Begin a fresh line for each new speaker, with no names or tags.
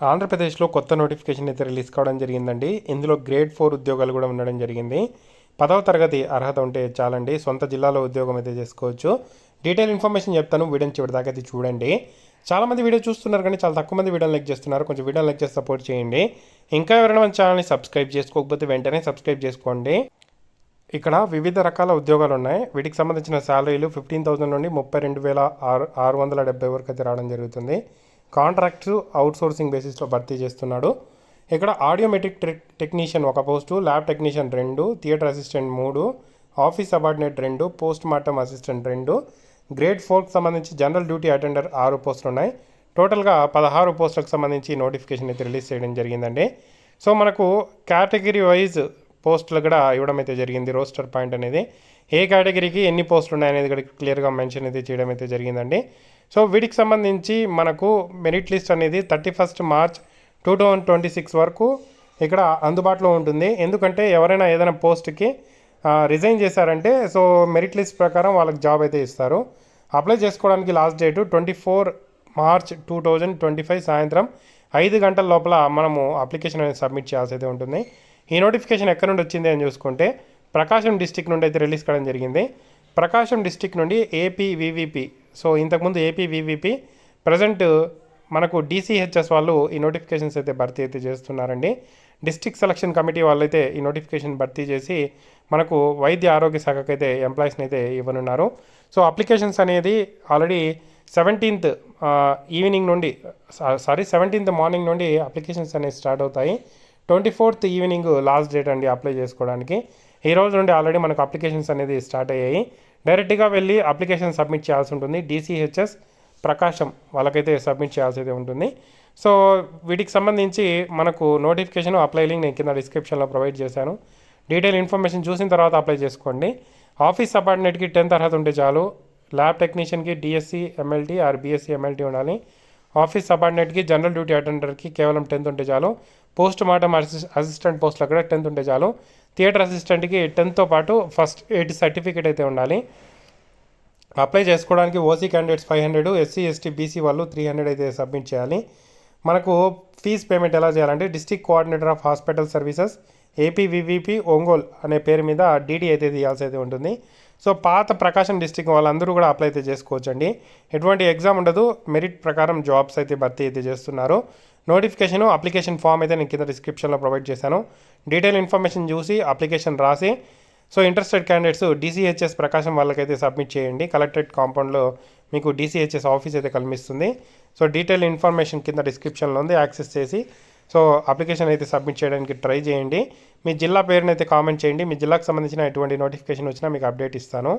ఆంధ్రప్రదేశ్లో కొత్త నోటిఫికేషన్ అయితే రిలీజ్ కావడం జరిగిందండి. ఇందులో గ్రేడ్ ఫోర్ ఉద్యోగాలు కూడా ఉండడం జరిగింది. పదవ తరగతి అర్హత ఉంటే చాలండి. సొంత జిల్లాలో ఉద్యోగం అయితే చేసుకోవచ్చు. డీటెయిల్ ఇన్ఫర్మేషన్ చెప్తాను. వీడియోని చివరి దాకా అయితే చూడండి. చాలామంది వీడియో చూస్తున్నారు కానీ చాలా తక్కువ మంది వీడియో లైక్ చేస్తున్నారు. కొంచెం వీడియో లైక్ చేసి సపోర్ట్ చేయండి. ఇంకా ఎవరైనా మన ఛానల్ని సబ్స్క్రైబ్ చేసుకోకపోతే వెంటనే సబ్స్క్రైబ్ చేసుకోండి. ఇక్కడ వివిధ రకాల ఉద్యోగాలు ఉన్నాయి. వీటికి సంబంధించిన శాలరీలు ఫిఫ్టీన్ థౌసండ్ నుండి ముప్పై రెండు వేల ఆరు ఆరు వందల డెబ్బై వరకు అయితే రావడం జరుగుతుంది. కాంట్రాక్ట్స్ అవుట్సోర్సింగ్ బేసిస్లో భర్తీ చేస్తున్నాడు. ఇక్కడ ఆడియోమెట్రిక్ టెక్ టెక్నీషియన్ ఒక పోస్టు ల్యాబ్ టెక్నీషియన్ రెండు థియేటర్ అసిస్టెంట్ మూడు ఆఫీస్ సబార్డినేట్ రెండు పోస్ట్ మార్టం అసిస్టెంట్ రెండు. గ్రేడ్ ఫోర్కి సంబంధించి జనరల్ డ్యూటీ అటెండర్ ఆరు పోస్టులు ఉన్నాయి టోటల్గా పదహారు పోస్టులకు సంబంధించి నోటిఫికేషన్ అయితే రిలీజ్ చేయడం జరిగిందండి. సో మనకు కేటగిరీ వైజ్ పోస్టులు కూడా ఇవ్వడం అయితే జరిగింది. రోస్టర్ పాయింట్ అనేది ఏ కేటగిరీకి ఎన్ని పోస్టులు ఉన్నాయనేది కూడా క్లియర్గా మెన్షన్ అయితే చేయడం అయితే జరిగిందండి. సో వీటికి సంబంధించి మనకు మెరిట్ లిస్ట్ అనేది thirty first March two thousand twenty six వరకు ఇక్కడ అందుబాటులో ఉంటుంది. ఎందుకంటే ఎవరైనా ఏదైనా పోస్ట్కి రిజైన్ చేశారంటే సో మెరిట్ లిస్ట్ ప్రకారం వాళ్ళకి జాబ్ అయితే ఇస్తారు. అప్లై చేసుకోవడానికి last date twenty four March two thousand twenty five సాయంత్రం ఐదు గంటల లోపల మనము అప్లికేషన్ అనేది సబ్మిట్ చేయాల్సి అయితే ఉంటుంది. ఈ నోటిఫికేషన్ ఎక్కడి నుండి వచ్చింది అని చూసుకుంటే ప్రకాశం డిస్టిక్ నుండి అయితే రిలీజ్ కావడం జరిగింది. ప్రకాశం డిస్టిక్ నుండి ఏపీ వివిపి. సో ఇంతకుముందు ఏపీ వివిపి. ప్రజెంట్ మనకు డీసీహెచ్ఎస్ వాళ్ళు ఈ నోటిఫికేషన్స్ అయితే భర్తీ అయితే చేస్తున్నారండి. డిస్టిక్ సెలక్షన్ కమిటీ వాళ్ళైతే ఈ నోటిఫికేషన్ భర్తీ చేసి మనకు వైద్య ఆరోగ్య శాఖకు అయితే ఎంప్లాయీస్ని అయితే ఇవ్వనున్నారు. సో అప్లికేషన్స్ అనేది ఆల్రెడీ సెవెంటీన్త్ ఈవినింగ్ నుండి సారీ సెవెంటీన్త్ మార్నింగ్ నుండి అప్లికేషన్స్ అనేవి స్టార్ట్ అవుతాయి. Twenty fourth evening last date అండి అప్లై చేసుకోవడానికి. ఈ రోజు నుండి ఆల్రెడీ మనకు అప్లికేషన్స్ అనేది స్టార్ట్ అయ్యాయి. డైరెక్ట్గా వెళ్ళి అప్లికేషన్ సబ్మిట్ చేయాల్సి ఉంటుంది. డీసీహెచ్ఎస్ ప్రకాశం వాళ్ళకైతే సబ్మిట్ చేయాల్సి అయితే ఉంటుంది. సో వీటికి సంబంధించి మనకు నోటిఫికేషన్ అప్లై లింక్ నేను కింద డిస్క్రిప్షన్లో ప్రొవైడ్ చేశాను. డీటెయిల్ ఇన్ఫర్మేషన్ చూసిన తర్వాత అప్లై చేసుకోండి. ఆఫీస్ సబార్డినేట్కి టెన్త్ అర్హత ఉంటే చాలు. Lab టెక్నీషియన్కి DSC MLT or BSc MLT ఉండాలి. ఆఫీస్ సబార్డినేట్కి జనరల్ డ్యూటీ అటెండర్కి కేవలం టెన్త్ ఉంటే చాలు. పోస్ట్ మార్టం అసిస్టెంట్ పోస్ట్లో కూడా టెన్త్ ఉంటే చాలు. థియేటర్ అసిస్టెంట్కి టెన్త్తో పాటు ఫస్ట్ ఎయిట్ సర్టిఫికేట్ అయితే ఉండాలి. అప్లై చేసుకోవడానికి OC candidates five hundred SC ST BC వాళ్ళు త్రీ హండ్రెడ్ అయితే సబ్మిట్ చేయాలి. మనకు ఫీజ్ పేమెంట్ ఎలా చేయాలంటే district coordinator of hospital services APVVP Ongole అనే పేరు మీద డీడీ అయితే తీయాల్సి అయితే ఉంటుంది. సో పాత ప్రకాశం డిస్టిక్ వాళ్ళందరూ కూడా అప్లై అయితే చేసుకోవచ్చండి. ఎటువంటి ఎగ్జామ్ ఉండదు. మెరిట్ ప్రకారం జాబ్స్ అయితే భర్తీ అయితే చేస్తున్నారు. నోటిఫికేషన్ అప్లికేషన్ ఫామ్ అయితే నేను కింద డిస్క్రిప్షన్లో ప్రొవైడ్ చేశాను. డీటెయిల్ ఇన్ఫర్మేషన్ చూసి అప్లికేషన్ రాసి so interested candidates DCHS Prakasam వాళ్ళకైతే సబ్మిట్ చేయండి. కలెక్టరేట్ కాంపౌండ్లో మీకు డీసీహెచ్ఎస్ ఆఫీస్ అయితే కనిపిస్తుంది సో డీటెయిల్ ఇన్ఫర్మేషన్ కింద డిస్క్రిప్షన్లో ఉంది. యాక్సెస్ చేసి సో అప్లికేషన్ అయితే సబ్మిట్ చేయడానికి ట్రై చేయండి. మీ జిల్లా పేరునైతే కామెంట్ చేయండి. మీ జిల్లాకు సంబంధించిన ఎటువంటి నోటిఫికేషన్ వచ్చినా మీకు అప్డేట్ ఇస్తాను.